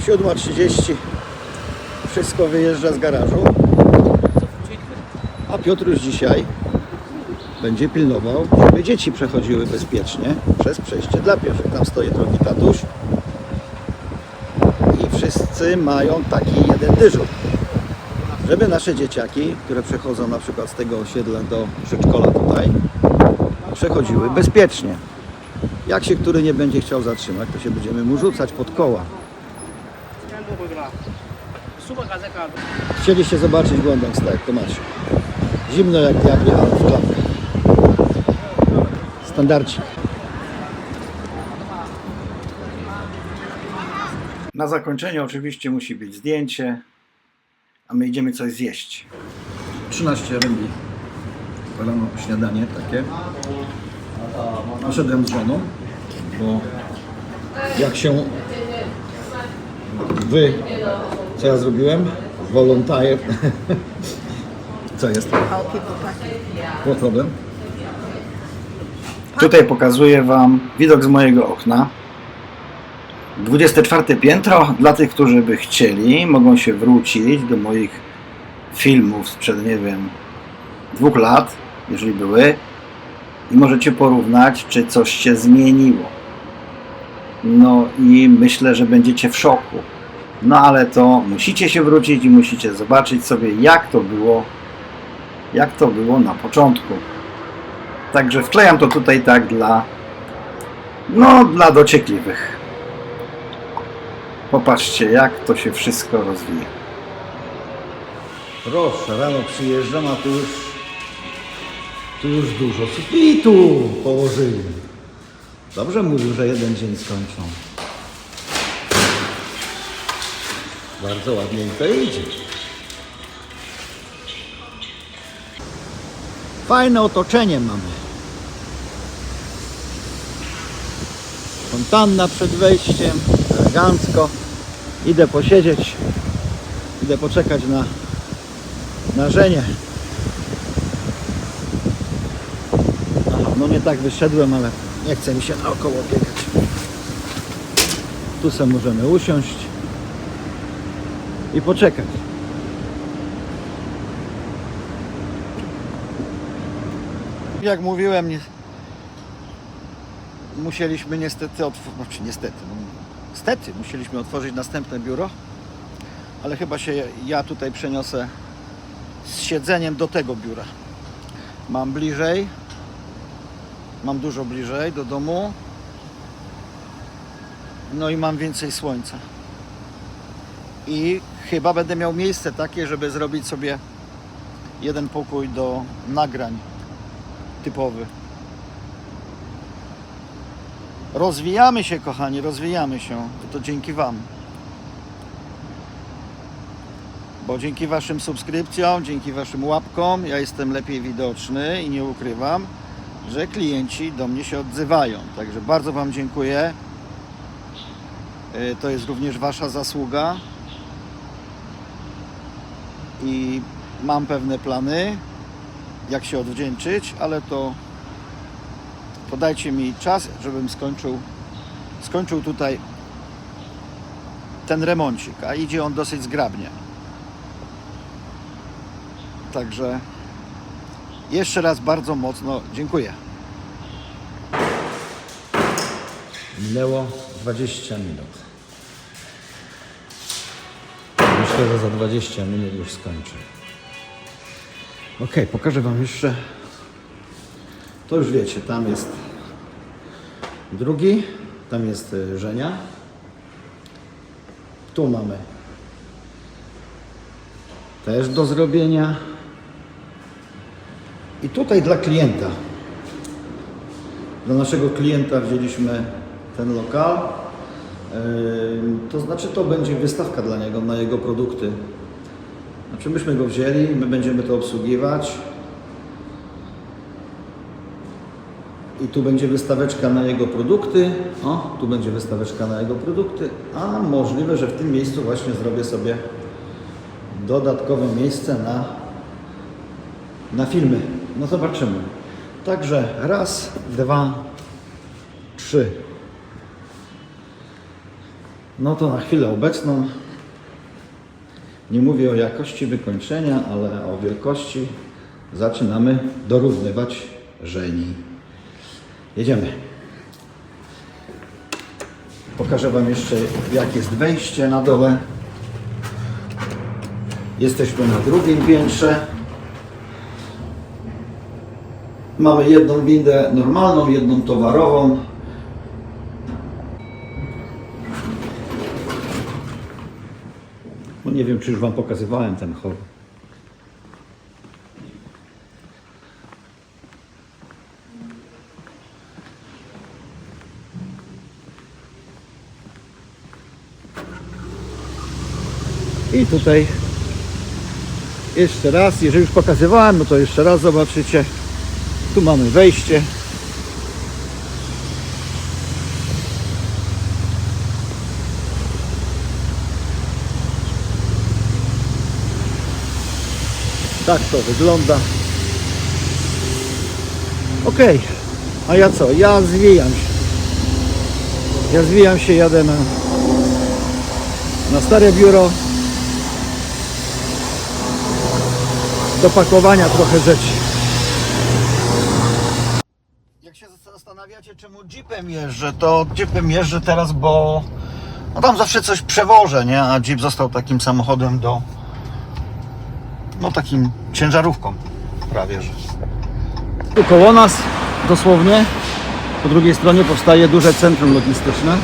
7.30 wszystko wyjeżdża z garażu. A Piotr już dzisiaj będzie pilnował, żeby dzieci przechodziły bezpiecznie przez przejście dla pieszych. Tam stoi drogi tatuś. I wszyscy mają taki jeden dyżur. Żeby nasze dzieciaki, które przechodzą na przykład z tego osiedla do przedszkola tutaj, przechodziły bezpiecznie. Jak się który nie będzie chciał zatrzymać, to się będziemy mu rzucać pod koła. Chcieliście zobaczyć Głądek tak, to macie. Zimno jak diabli, ale w klapkę. Standardzik. Na zakończenie oczywiście musi być zdjęcie, a my idziemy coś zjeść. 13 rybli. Rano śniadanie takie. Poszedłem z żoną, bo jak się wy, co ja zrobiłem? Volunteer. Co jest? No problem. Tutaj pokazuję Wam widok z mojego okna. 24 piętro. Dla tych, którzy by chcieli, mogą się wrócić do moich filmów sprzed, nie wiem, dwóch lat, jeżeli były. I możecie porównać, czy coś się zmieniło. No i myślę, że będziecie w szoku. No ale to musicie się wrócić i musicie zobaczyć sobie, jak to było, jak to było na początku. Także wklejam to tutaj tak dla, no, dla dociekliwych. Popatrzcie, jak to się wszystko rozwija. Proszę, rano przyjeżdżam, a tu już, tu już dużo sufitu położyli. Dobrze mówił, że jeden dzień skończą. Bardzo ładnie im to idzie. Fajne otoczenie mamy. Fontanna przed wejściem, elegancko. Idę posiedzieć, idę poczekać na, na żenię. Aha, no nie tak wyszedłem, ale nie chce mi się naokoło biegać. Tu sobie możemy usiąść i poczekać. Jak mówiłem, nie... musieliśmy niestety otworzyć, znaczy niestety, no, niestety musieliśmy otworzyć następne biuro, ale chyba się ja tutaj przeniosę z siedzeniem do tego biura. Mam bliżej, mam dużo bliżej do domu, no i mam więcej słońca. I chyba będę miał miejsce takie, żeby zrobić sobie jeden pokój do nagrań typowy. Rozwijamy się, kochani, rozwijamy się. To dzięki Wam. Bo dzięki Waszym subskrypcjom, dzięki Waszym łapkom, ja jestem lepiej widoczny i nie ukrywam, że klienci do mnie się odzywają. Także bardzo Wam dziękuję. Y, To jest również Wasza zasługa. I mam pewne plany, jak się odwdzięczyć, ale to, to dajcie mi czas, żebym skończył, skończył tutaj ten remoncik, a idzie on dosyć zgrabnie. Także jeszcze raz bardzo mocno dziękuję. Minęło 20 minut. Myślę, że za 20 minut już skończę. Ok, pokażę Wam jeszcze. To już wiecie, tam jest drugi, tam jest y, Żenia. Tu mamy też do zrobienia. I tutaj dla klienta. Dla naszego klienta wzięliśmy ten lokal. To znaczy to będzie wystawka dla niego na jego produkty. Znaczy myśmy go wzięli, my będziemy to obsługiwać. I tu będzie wystaweczka na jego produkty. O, tu będzie wystaweczka na jego produkty. A możliwe, że w tym miejscu właśnie zrobię sobie dodatkowe miejsce na, na filmy. No zobaczymy. Także raz, dwa, trzy. No to na chwilę obecną nie mówię o jakości wykończenia, ale o wielkości zaczynamy dorównywać żeni. Jedziemy. Pokażę Wam jeszcze jak jest wejście na dole. Jesteśmy na drugim piętrze. Mamy jedną windę normalną, jedną towarową. Nie wiem, czy już Wam pokazywałem ten hol. I tutaj jeszcze raz, jeżeli już pokazywałem, no to jeszcze raz zobaczycie. Tu mamy wejście. Tak to wygląda. Ok, a ja co? Ja zwijam się. Ja zwijam się, jadę na, na stare biuro. Do pakowania trochę rzeczy. Jak się zastanawiacie, czemu jeepem jeżdżę, to jeepem jeżdżę teraz, bo no tam zawsze coś przewożę, nie? A jeep został takim samochodem do no takim ciężarówką prawie, że. Tu koło nas dosłownie po drugiej stronie powstaje duże centrum logistyczne.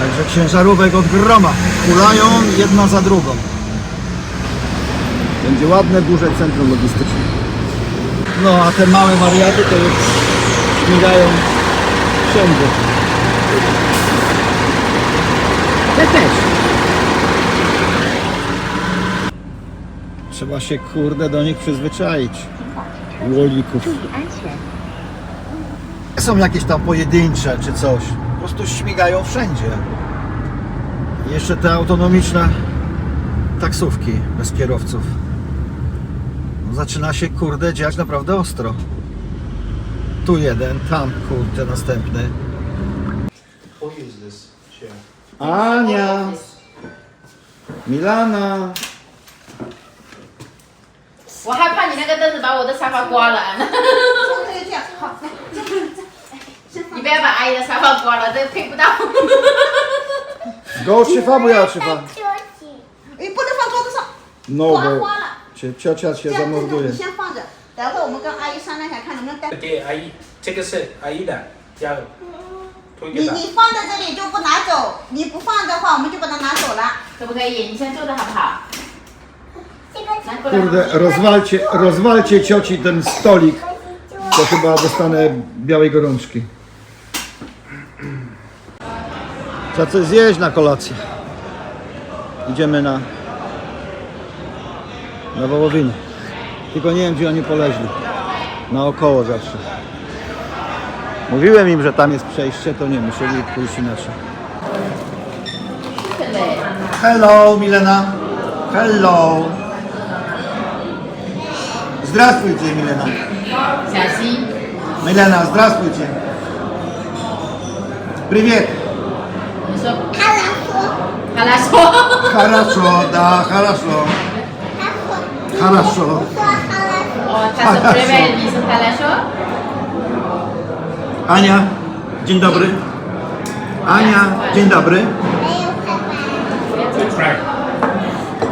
Także ciężarówek od groma hulają jedna za drugą. Będzie ładne, duże centrum logistyczne. No a te małe wariaty to już śmigają wszędzie. Te też. Trzeba się kurde do nich przyzwyczaić. Łolików. Są jakieś tam pojedyncze czy coś. Po prostu śmigają wszędzie. I Jeszcze te autonomiczne taksówki bez kierowców. No, zaczyna się kurde dziać naprawdę ostro. Tu jeden, tam kurde następny. Who is this chair? Ania! Milana! 我害怕你那个凳子把我的沙发刮了，安娜。这样好，来，你不要把阿姨的沙发刮了，这个配不到。Go trzyfa, bo ja trzyfa. 你不能放桌子上，No, 刮花了。这 cię 样这样 zamorduje. 你先放着，等会我们跟阿姨商量一下，看能不能带。给阿姨，这个是阿姨的，要推给她。你你放在这里就不拿走，你不放的话我们就把它拿走了。可不可以？你先坐着好不好？Kurde, rozwalcie, rozwalcie cioci ten stolik, to chyba dostanę białej gorączki. Trzeba coś zjeść na kolację. Idziemy na, na wołowinę. Tylko nie wiem, gdzie oni poleźli. Naokoło zawsze. Mówiłem im, że tam jest przejście, to nie, musieli pójść inaczej. Hello, Milena. Hello. Здравствуйте, Милена. Сяси. Милена, здравствуйте. Привет. Хорошо. Хорошо, да, хорошо. Хорошо. Хорошо. Ania, dzień dobry. Ania, dzień dobry.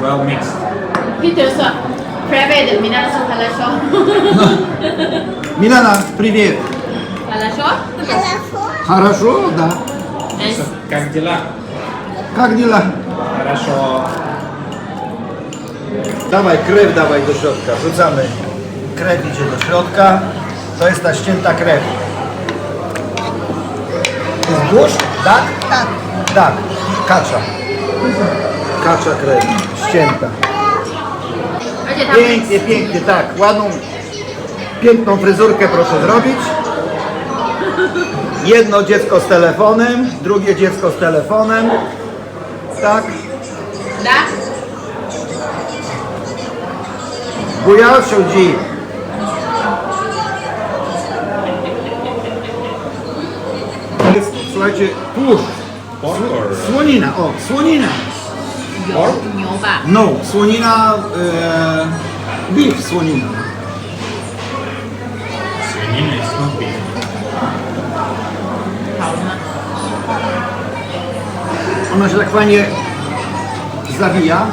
Well mixed. Peter, so Привет, меня зовут Халашо. Милана, привет. Халашо? Хорошо, да. Как дела? Как дела? Хорошо. Dawaj, krew dawaj do środka, wrzucamy. Krew idzie do środka. To jest ta ścięta krew. To jest? Tak? Tak. Tak. Kacza. Kacza krew. Ścięta pięknie tam Pięknie, pięknie, tak. Ładną, piękną fryzurkę proszę zrobić. Jedno dziecko z telefonem, drugie dziecko z telefonem. Tak. Tak? Bujalszu dzi. Słuchajcie, tłuszcz. Słonina, o, słonina. No, słonina... E... Beef, słonina. Słonina jest not beef. Ona się tak fajnie zawija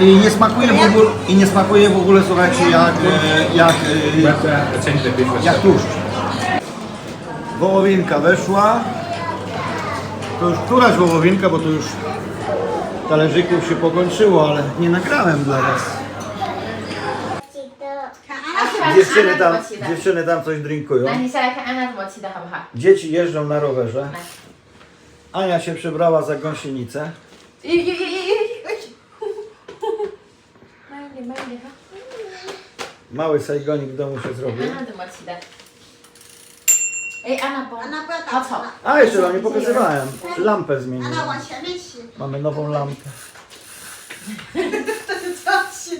i nie smakuje w ogóle, i nie smakuje w ogóle słuchajcie jak, e, jak, e, jak, tłuszcz. Wołowinka weszła. To już któraś wołowinka, bo to już talerzyków się pokończyło, ale nie nagrałem dla was. Dziewczyny tam, dziewczyny tam coś drinkują. Dzieci jeżdżą na rowerze. Ania się przebrała za gąsienicę. Mały sajgonik w domu się zrobił. Ej, Anna, bo... Anna była tak. A co? A, jeszcze wam nie pokazywałem. Lampę Anna zmieniłem. właśnie myśli. Mamy nową lampę. Wtedy zawsze.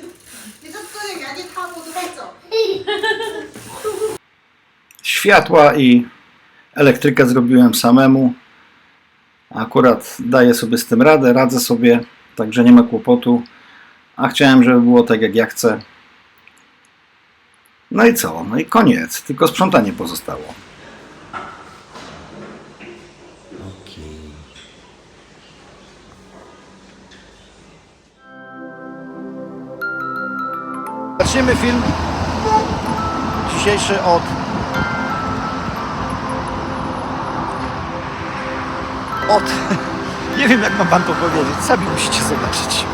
Nie to który, ja nie tam odwrócą. Światła i elektrykę zrobiłem samemu. Akurat daję sobie z tym radę, radzę sobie, także nie ma kłopotu. A chciałem, żeby było tak, jak ja chcę. No i co? No i koniec. Tylko sprzątanie pozostało. Zaczniemy film dzisiejszy od od nie wiem jak mam wam to powiedzieć, sami musicie zobaczyć.